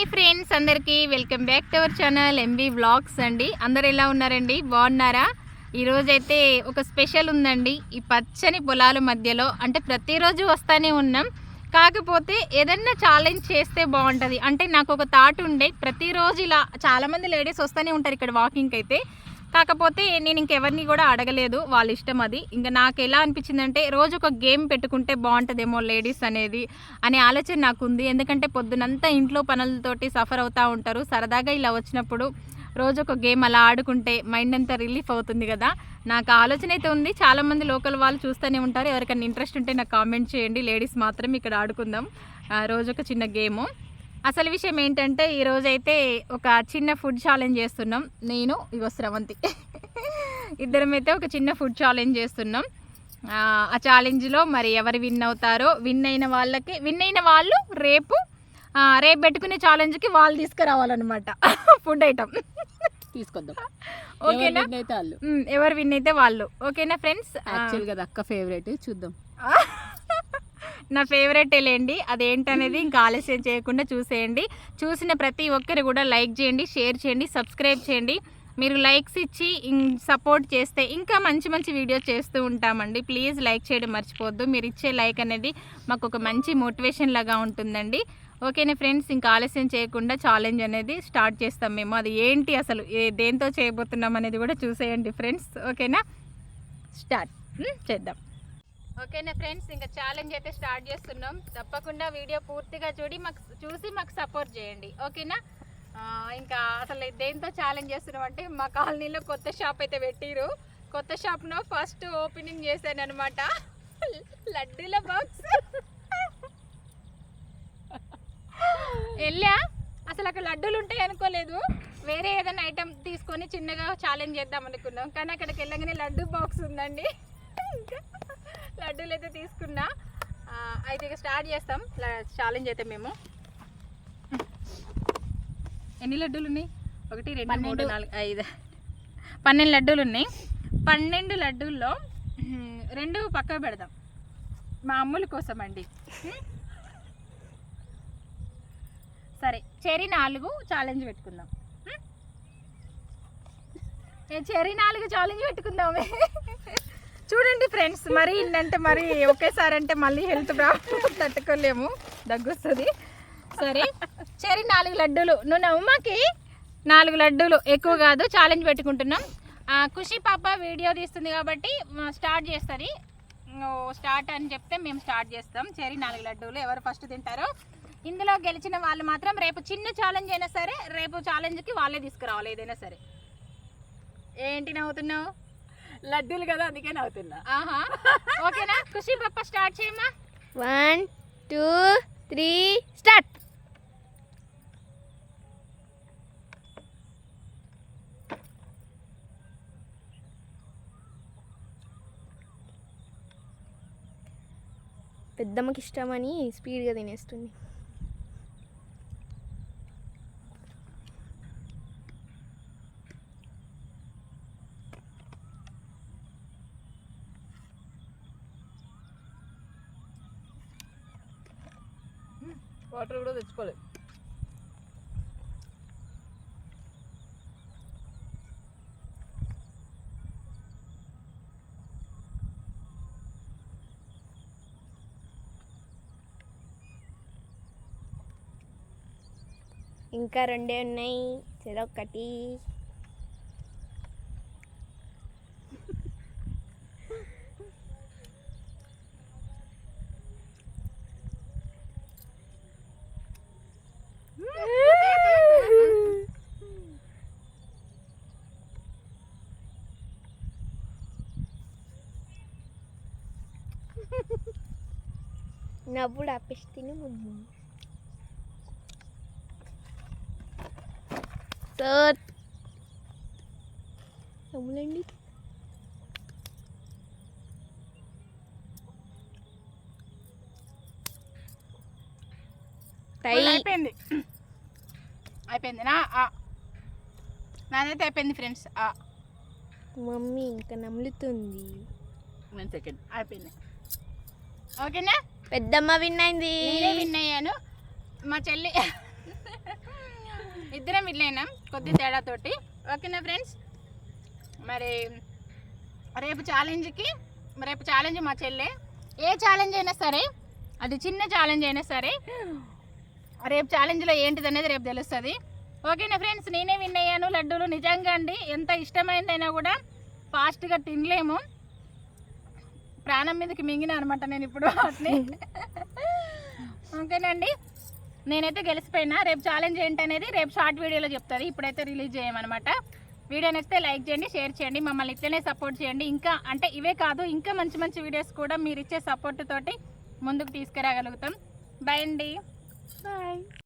Hi friends అందరికీ welcome back to our channel MB vlogs అండి. అందరు ఎలా ఉన్నారండి? బాగున్నారా? ఈరోజైతే ఒక స్పెషల్ ఉందండి. ఈ పచ్చని పొలాల మధ్యలో అంటే ప్రతిరోజు వస్తానే ఉన్నాం. కాకపోతే ఏదన్నా ఛాలెంజ్ చేస్తే బాగుంటుంది. అంటే నాకు ఒక థాట్ ఉండే ప్రతిరోజు ఇలా చాలామంది లేడీస్ వస్తూనే ఉంటారు ఇక్కడ వాకింగ్కి అయితే. కాకపోతే నేను ఇంకెవరిని కూడా అడగలేదు వాళ్ళ ఇష్టం అది. ఇంకా నాకు ఎలా అనిపించిందంటే రోజు ఒక గేమ్ పెట్టుకుంటే బాగుంటుందేమో లేడీస్ అనేది అనే ఆలోచన నాకు ఉంది ఎందుకంటే పొద్దునంతా ఇంట్లో పనులతోటి సఫర్ అవుతూ ఉంటారు. సరదాగా ఇలా వచ్చినప్పుడు రోజు ఒక గేమ్ అలా ఆడుకుంటే మైండ్ అంతా రిలీఫ్ అవుతుంది కదా. నాకు ఆలోచన అయితే ఉంది. చాలామంది లోకల్ వాళ్ళు చూస్తూనే ఉంటారు. ఎవరికైనా ఇంట్రెస్ట్ ఉంటే నాకు కామెంట్ చేయండి. లేడీస్ మాత్రం ఇక్కడ ఆడుకుందాం. రోజు ఒక చిన్న గేము. అసలు విషయం ఏంటంటే ఈరోజు అయితే ఒక చిన్న ఫుడ్ ఛాలెంజ్ చేస్తున్నాం. నేను ఇగో స్రవంతి ఇద్దరం అయితే ఒక చిన్న ఫుడ్ ఛాలెంజ్ చేస్తున్నాం. ఆ, ఛాలెంజ్లో మరి ఎవరు విన్ అవుతారో విన్ అయిన వాళ్ళకి విన్ అయిన వాళ్ళు రేపు రేపు పెట్టుకునే ఛాలెంజ్కి వాళ్ళు తీసుకురావాలన్నమాట. Food item. తీసుకొద్దాం. ఓకేనా? ఎవరు విన్ అయితే వాళ్ళు. ఓకేనా ఫ్రెండ్స్? యాక్చువల్గా అది అక్క ఫేవరెట్. చూద్దాం. నా ఫేవరెట్ లేండి అదేంటనేది ఇంకా ఆలస్యం చేయకుండా చూసేయండి. చూసిన ప్రతి ఒక్కరు కూడా లైక్ చేయండి షేర్ చేయండి సబ్స్క్రైబ్ చేయండి. మీరు లైక్స్ ఇచ్చి సపోర్ట్ చేస్తే ఇంకా మంచి మంచి వీడియోస్ చేస్తూ ఉంటామండి. ప్లీజ్ లైక్ చేయడం మర్చిపోవద్దు. మీరు ఇచ్చే లైక్ అనేది మాకు ఒక మంచి మోటివేషన్ లాగా ఉంటుందండి. ఓకేనే ఫ్రెండ్స్ ఇంకా ఆలస్యం చేయకుండా ఛాలెంజ్ అనేది స్టార్ట్ చేస్తాం మేము. అది ఏంటి అసలు? ఏ దేంతో చేయబోతున్నాం అనేది కూడా చూసేయండి ఫ్రెండ్స్. ఓకేనా? స్టార్ట్. చేద్దాం. ఓకేనా ఫ్రెండ్స్ ఇంకా ఛాలెంజ్ అయితే స్టార్ట్ చేస్తున్నాం. తప్పకుండా వీడియో పూర్తిగా చూడి మాకు చూసి మాకు సపోర్ట్ చేయండి. ఓకేనా? ఇంకా అసలు దేంతో ఛాలెంజ్ చేస్తున్నాం అంటే మా కాలనీలో కొత్త షాప్ అయితే పెట్టిరు. కొత్త షాప్ను ఫస్ట్ ఓపెనింగ్ చేశాను అనమాట లడ్డూల బాక్స్ వెళ్ళా? అసలు అక్కడ లడ్డూలు ఉంటాయి అనుకోలేదు. వేరే ఏదైనా ఐటమ్ తీసుకొని చిన్నగా ఛాలెంజ్ చేద్దాం అనుకున్నాం. కానీ అక్కడికి వెళ్ళగానే లడ్డు బాక్స్ ఉందండి. ఇంకా లడ్డూలు అయితే తీసుకున్నా. అయితే ఇక స్టార్ట్ చేస్తాం. ఛాలెంజ్ అయితే మేము. ఎన్ని లడ్డూలు ఉన్నాయి? ఒకటి రెండు మూడు. నాలుగు ఐదు. పన్నెండు లడ్డూలు ఉన్నాయి. పన్నెండు లడ్డూల్లో రెండు పక్కకు పెడదాం. మా అమ్ముల కోసం అండి. సరే చెరి నాలుగు ఛాలెంజ్ పెట్టుకుందాం. చెరి నాలుగు ఛాలెంజ్ పెట్టుకుందామే. చూడండి ఫ్రెండ్స్ మరి ఇన్నంటే మరి ఒకేసారి అంటే మళ్ళీ హెల్త్ ప్రాబ్లం తట్టుకోలేము. దగ్గొస్తుంది. సరే చెరి నాలుగు లడ్డూలు. నువ్వు ఉమ్మకి నాలుగు లడ్డూలు ఎక్కువ కాదు ఛాలెంజ్ పెట్టుకుంటున్నాం. ఖుషి పాప వీడియో తీస్తుంది కాబట్టి స్టార్ట్ చేస్తుంది. స్టార్ట్ అని చెప్తే మేము స్టార్ట్ చేస్తాం. చెరి నాలుగు లడ్డూలు ఎవరు ఫస్ట్ తింటారో. ఇందులో గెలిచిన వాళ్ళు మాత్రం రేపు చిన్న ఛాలెంజ్ అయినా సరే రేపు ఛాలెంజ్కి వాళ్ళే తీసుకురావాలి ఏదైనా సరే. ఏంటి నవ్వుతున్నావు? లడ్డూలు కదా అందుకే నవ్వుతున్నా ఆహా. ఓకేనా? ఖుషి పప్ప స్టార్ట్ చేయమ్మా. One two three start. పెద్దమ్మకి ఇష్టమని స్పీడ్గా తినేస్తుంది. వాటర్ కూడా తెచ్చుకోలేదు. ఇంకా రెండే ఉన్నాయి. చెరొక్కటి నవ్వుడు ఆపేసి తిని ముద్దు సార్. నవ్వులండి. అయిపోయింది. అయిపోయింది. నా ఆ. నాదైతే అయిపోయింది ఫ్రెండ్స్. మమ్మీ ఇంకా నమ్ములుతుంది. One second. అయిపోయింది. ఓకేనా? పెద్దమ్మ విన్ అయింది. నేనే విన్ అయ్యాను. మా చెల్లి ఇద్దరం విన్ కొద్ది తేడాతోటి. ఓకేనా ఫ్రెండ్స్? మరి రేపు ఛాలెంజ్కి రేపు ఛాలెంజ్ మా చెల్లె. ఏ ఛాలెంజ్ అయినా సరే అది చిన్న ఛాలెంజ్ అయినా సరే రేపు ఛాలెంజ్లో ఏంటిది అనేది రేపు తెలుస్తుంది. ఓకేనా ఫ్రెండ్స్ నేనే విన్ అయ్యాను. లడ్డూలు నిజంగా అండి ఎంత ఇష్టమైందైనా కూడా ఫాస్ట్గా తినలేము. ప్రాణం మీదకి మింగిన అనమాట నేను ఇప్పుడు వాటిని. ఓకేనండి. నేనైతే గెలిచిపోయినా. రేపు ఛాలెంజ్ ఏంటనేది రేపు షార్ట్ వీడియోలో చెప్తుంది ఇప్పుడైతే రిలీజ్ చేయమన్నమాట వీడియో నచ్చితే లైక్ చేయండి షేర్ చేయండి మమ్మల్ని ఇట్లనే సపోర్ట్ చేయండి. ఇంకా అంటే ఇవే కాదు ఇంకా మంచి మంచి వీడియోస్ కూడా మీరు ఇచ్చే సపోర్ట్ తోటి ముందుకు తీసుకురాగలుగుతాం. బాయ్ అండి. బాయ్